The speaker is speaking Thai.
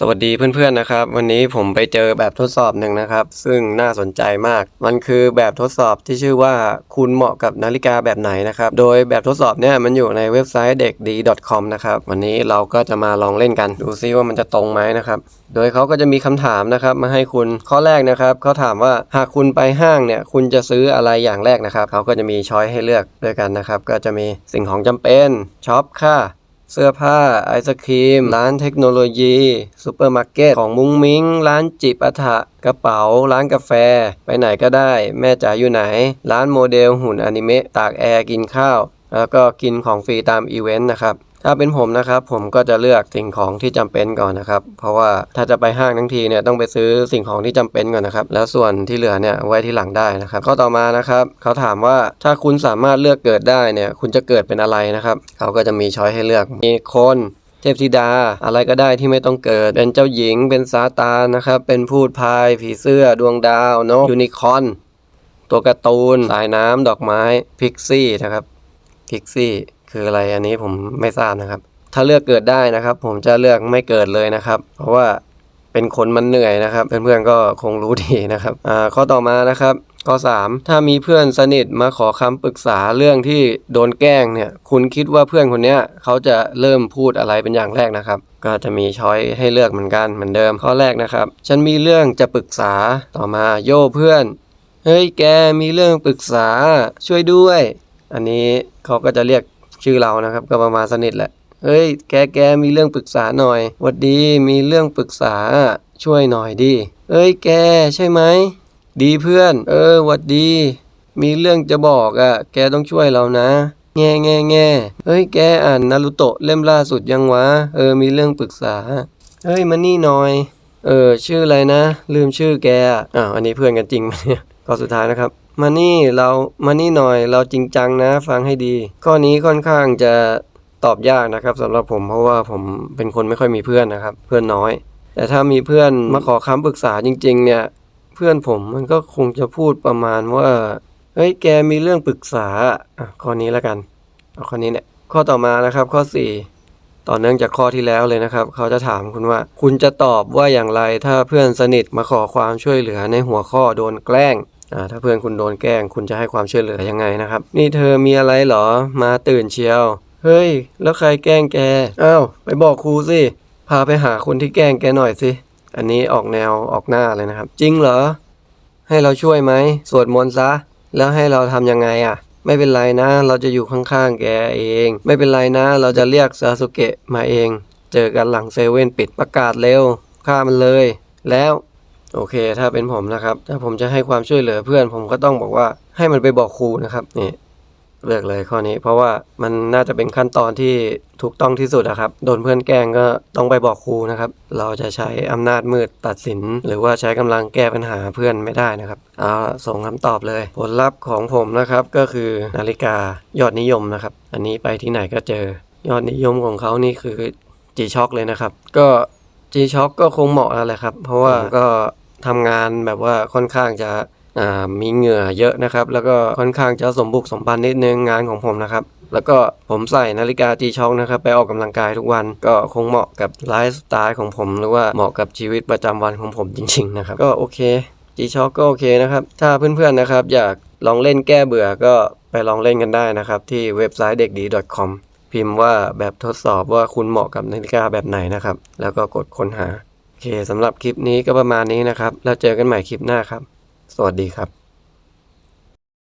สวัสดีเพื่อนๆนะครับ วันนี้ผมไปเจอแบบทดสอบหนึ่งนะครับ ซึ่งน่าสนใจมาก มันคือแบบทดสอบที่ชื่อว่าคุณเหมาะกับนาฬิกาแบบไหนนะครับ โดยแบบทดสอบเนี่ยมันอยู่ในเว็บไซต์เด็กดี .com นะครับวันนี้เราก็จะมาลองเล่นกันดูซิว่ามันจะตรงไหมนะครับ โดยเขาก็จะมีคำถามนะครับ มาให้คุณข้อแรกนะครับเขาถามว่าหากคุณไปห้างเนี่ยคุณจะซื้ออะไรอย่างแรกนะครับเขาก็จะมีช้อยให้เลือกด้วยกันนะครับก็จะมีสิ่งของจำเป็นช็อปค่ะ เสื้อผ้าไอศครีม ร้านเทคโนโลยีซูเปอร์มาร์เก็ตของมุ้งมิ้ง ร้านจิบอัฐะกระเป๋า ร้านกาแฟ ไปไหนก็ได้ แม่จ๋าอยู่ไหน ร้านโมเดลหุ่นอนิเมะตากแอร์กินข้าว แล้วก็กินของฟรีตามอีเวนต์นะครับ ถ้าเป็นผมนะครับ ผมก็จะเลือกสิ่งของที่จำเป็นก่อนนะครับ เพราะว่าถ้าจะไปห้างทั้งทีเนี่ยต้องไปซื้อสิ่งของที่จำเป็นก่อนนะครับ แล้วส่วนที่เหลือเนี่ยไว้ที่หลังได้นะครับข้อต่อมานะครับ เขาถามว่าถ้าคุณสามารถเลือกเกิดได้เนี่ย คุณจะเกิดเป็นอะไรนะครับ เขาก็จะมีช้อยให้เลือกมีคนเทพธิดาอะไรก็ได้ที่ไม่ต้องเกิด เป็นเจ้าหญิง เป็นซาตานนะครับ เป็นพูดพาย ผีเสื้อ ดวงดาวนกยูนิคอร์นตัวการ์ตูนสายน้ำดอกไม้พิกซี่นะครับพิกซี่ คืออะไรอันนี้ผมไม่ทราบนะครับ ถ้าเลือกเกิดได้นะครับ ผมจะเลือกไม่เกิดเลยนะครับ เพราะว่าเป็นคนมันเหนื่อยนะครับ เพื่อนๆก็คงรู้ดีนะครับอ่าข้อต่อมานะครับข้อ3ถ้ามีเพื่อนสนิทมาขอคำปรึกษาเรื่องที่โดนแกล้งเนี่ย คุณคิดว่าเพื่อนคนนี้เขาจะเริ่มพูดอะไรเป็นอย่างแรกนะครับ ก็จะมีช้อยให้เลือกเหมือนกันเหมือนเดิมข้อแรกนะครับ ฉันมีเรื่องจะปรึกษาต่อมาโย่เพื่อน เฮ้ยแกมีเรื่องปรึกษาช่วยด้วย อันนี้เขาก็จะเรียก ชื่อเรานะครับ ก็ประมาณสนิทแหละเฮ้ย แกแกมีเรื่องปรึกษาหน่อยวัดดีมีเรื่องปรึกษาช่วยหน่อยดิเอ้ยแกใช่ไหมดีเพื่อน เออวัดดี มีเรื่องจะบอกอะ่ะ แกต้องช่วยเรานะ แง่แง่แง่เฮ้ยแกอ่านนารูโตะเล่มล่าสุดยังวะ เออมีเรื่องปรึกษา เฮ้ยมานี่หน่อย เออชื่ออะไรนะ ลืมชื่อแกอะอ่าอันนี้เพื่อนกันจริงไหมเนี่ยข้อสุดท้ายนะครับ มานี่เรามานี่หน่อยเราจริงจังนะ ฟังให้ดี ข้อนี้ค่อนข้างจะตอบยากนะครับสำหรับผมเพราะว่าผมเป็นคนไม่ค่อยมีเพื่อนนะครับ เพื่อนน้อย แต่ถ้ามีเพื่อนมาขอคำปรึกษาจริง ๆ เนี่ย เพื่อนผมมันก็คงจะพูดประมาณว่าเฮ้ยแกมีเรื่องปรึกษาอะข้อนี้แล้วกันเอาข้อนี้เนี่ยข้อต่อมานะครับข้อสี่ต่อเนื่องจากข้อที่แล้วเลยนะครับ เขาจะถามคุณว่า คุณจะตอบว่าอย่างไรถ้าเพื่อนสนิทมาขอความช่วยเหลือในหัวข้อโดนแกล้ง ถ้าเพื่อนคุณโดนแกล้งคุณจะให้ความช่วยเหลือยังไงนะครับ นี่เธอมีอะไรเหรอ มาตื่นเชียว เฮ้ย แล้วใครแกล้งแก อ้าว ไปบอกครูสิ พาไปหาคนที่แกล้งแกหน่อยสิ อันนี้ออกแนวออกหน้าเลยนะครับ จริงเหรอ ให้เราช่วยไหม สวดมนต์ซะ แล้วให้เราทำยังไงอะ ไม่เป็นไรนะ เราจะอยู่ข้างๆแกเอง ไม่เป็นไรนะ เราจะเรียกซาสุเกะมาเอง เจอกันหลังเซเว่นปิดประกาศเร็ว ฆ่ามันเลย แล้ว โอเค ถ้าเป็นผมนะครับ ถ้าผมจะให้ความช่วยเหลือเพื่อน ผมก็ต้องบอกว่าให้มันไปบอกครูนะครับนี่เลือกเลยข้อนี้ เพราะว่ามันน่าจะเป็นขั้นตอนที่ถูกต้องที่สุดอะครับ โดนเพื่อนแกล้งก็ต้องไปบอกครูนะครับ เราจะใช้อำนาจมืดตัดสิน หรือว่าใช้กำลังแก้ปัญหาเพื่อนไม่ได้นะครับเอาส่งคำตอบเลย ผลลัพธ์ของผมนะครับก็คือนาฬิกายอดนิยมนะครับ อันนี้ไปที่ไหนก็เจอ ยอดนิยมของเขานี่คือ G Shock เลยนะครับ ก็ G Shock ก็คงเหมาะแล้วแหละครับ เพราะว่าก็ทำงานแบบว่าค่อนข้างจะอ่ามีเหงื่อเยอะนะครับ แล้วก็ค่อนข้างจะสมบุกสมบันนิดนึงงานของผมนะครับ แล้วก็ผมใส่นาฬิกา G Shock นะครับ ไปออกกำลังกายทุกวันก็คงเหมาะกับไลฟ์สไตล์ของผม หรือว่าเหมาะกับชีวิตประจำวันของผมจริง ๆ นะครับ ก็โอเค G Shock ก็โอเคนะครับ ถ้าเพื่อนๆนะครับ อยากลองเล่นแก้เบื่อก็ไปลองเล่นกันได้นะครับ ที่เว็บไซต์เด็กดี .com พิมพ์ว่าแบบทดสอบว่าคุณเหมาะกับนาฬิกาแบบไหนนะครับ แล้วก็กดค้นหา โอเคสำหรับคลิปนี้ก็ประมาณนี้นะครับ แล้วเจอกันใหม่คลิปหน้าครับ สวัสดีครับ